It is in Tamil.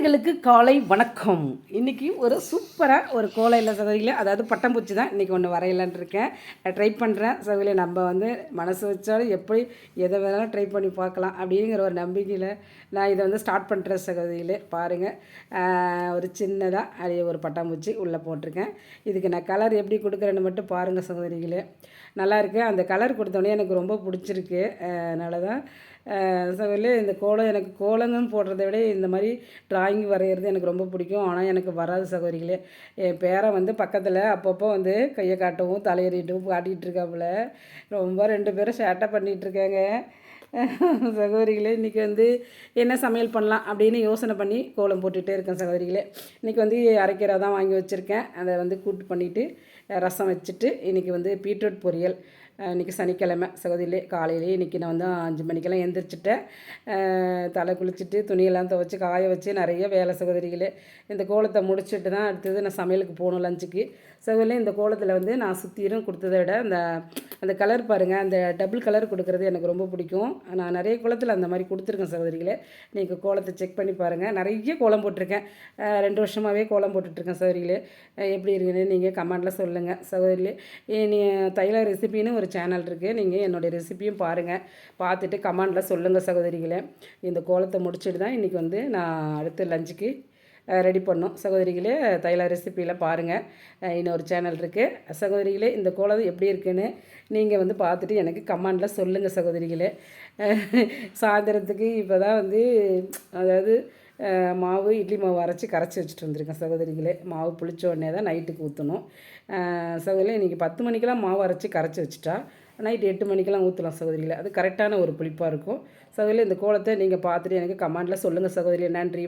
நேயர்களுக்கு காலை வணக்கம். இன்றைக்கி ஒரு சூப்பராக ஒரு கோலையில் சகோதரியில் அதாவது பட்டம்பூச்சி தான் இன்றைக்கி ஒன்று வரையலான் இருக்கேன். ட்ரை பண்ணுறேன் சகோதரி நம்ம வந்து மனசு வச்சாலும் எப்படி எதை வேணாலும் ட்ரை பண்ணி பார்க்கலாம் அப்படிங்கிற ஒரு நம்பிக்கையில் நான் இதை வந்து ஸ்டார்ட் பண்ணுறேன் சகதியில் பாருங்கள் ஒரு சின்னதாக அப்படியே ஒரு பட்டாம்பூச்சி உள்ளே போட்டிருக்கேன். இதுக்கு நான் கலர் எப்படி கொடுக்குறேன்னு மட்டும் பாருங்கள் சகோதரிகளே. நல்லா இருக்குது அந்த கலர் கொடுத்தோடனே எனக்கு ரொம்ப பிடிச்சிருக்கு. அதனால தான் சொல்லி இந்த கோலம் எனக்கு கோலங்கன்னு போடுறத விட இந்த மாதிரி ட்ராயிங் வரைகிறது எனக்கு ரொம்ப பிடிக்கும். ஆனால் எனக்கு வராது சகோதரிகளே. என் பேரை வந்து பக்கத்தில் அப்பப்போ வந்து கையை காட்டவும் தலையறிட்டும் காட்டிகிட்டு இருக்காப்புல. ரொம்ப ரெண்டு பேரும் சேட்டை பண்ணிகிட்ருக்காங்க சகோதரிகளே இன்றைக்கி வந்து என்ன சமையல் பண்ணலாம் அப்படின்னு யோசனை பண்ணி கோலம் போட்டுகிட்டே இருக்கேன் சகோதரிகளே. இன்றைக்கி வந்து அரைக்கீரை தான் வாங்கி வச்சுருக்கேன். அதை வந்து கூட்டு பண்ணிவிட்டு ரசம் வச்சுட்டு இன்றைக்கி வந்து பீட்ரூட் பொரியல். இன்றைக்கி சனிக்கிழமை சகோதரிலே காலையிலே இன்றைக்கி நான் வந்து அஞ்சு மணிக்கெல்லாம் எழுந்திரிச்சிட்டேன் தலை குளிச்சுட்டு துணியெல்லாம் துவைச்சி காய வச்சு நிறைய வேலை சகோதரிகளே. இந்த கோலத்தை முடிச்சுட்டு தான் அடுத்தது நான் சமையலுக்கு போகணும் லஞ்சுக்கு. சகோதரிலே இந்த கோலத்தில் வந்து நான் சுற்றிரும் கொடுத்ததை விட அந்த அந்த கலர் பாருங்கள் அந்த டபுள் கலர் கொடுக்குறது எனக்கு ரொம்ப பிடிக்கும். நான் நிறைய கோலத்தில் அந்த மாதிரி கொடுத்துருக்கேன் சகோதரிகளே. நீங்கள் கோலத்தை செக் பண்ணி பாருங்கள் நிறைய கோலம் போட்டிருக்கேன். ரெண்டு வருஷமாகவே கோலம் போட்டுட்ருக்கேன் சகோதரிகளே. எப்படி இருக்குன்னு நீங்கள் கமெண்டில் சொல்லுங்கள் சகோதரிகளே நீ தைல ரெசிபின்னு ஒரு சேனல் இருக்குது நீங்கள் என்னுடைய ரெசிப்பியும் பாருங்கள் பார்த்துட்டு கமெண்டில் சொல்லுங்கள் சகோதரிகளே. இந்த கோலத்தை முடிச்சுட்டு தான் இன்றைக்கி வந்து நான் அடுத்த லஞ்சுக்கு ரெடி பண்ணோம். சகோதரிகளே தைல ரெசிப்பியில் பாருங்கள் இன்னொரு சேனல் இருக்குது சகோதரிகளே இந்த கோலம் எப்படி இருக்குன்னு நீங்கள் வந்து பார்த்துட்டு எனக்கு கமெண்டில் சொல்லுங்கள் சகோதரிகளே. சாயந்தரத்துக்கு இப்போ தான் வந்து அதாவது மாவு இட்லி மாவு அரைச்சி கரைச்சி வச்சுட்டு வந்திருக்கேன் சகோதரிகளே. மாவு புளிச்ச உடனே தான் நைட்டுக்கு ஊற்றணும் சகோதரி இன்றைக்கி பத்து மணிக்கெலாம் மாவு அரைச்சி கரைச்சி வச்சுட்டா நைட்டு எட்டு மணிக்கெல்லாம் ஊற்றலாம் சகோதரிகளை. அது கரெக்டான ஒரு புளிப்பாக இருக்கும். சகோதரி இந்த கோலத்தை நீங்கள் பார்த்துட்டு எனக்கு கமெண்டில் சொல்லுங்கள் சகோதரி நன்றி.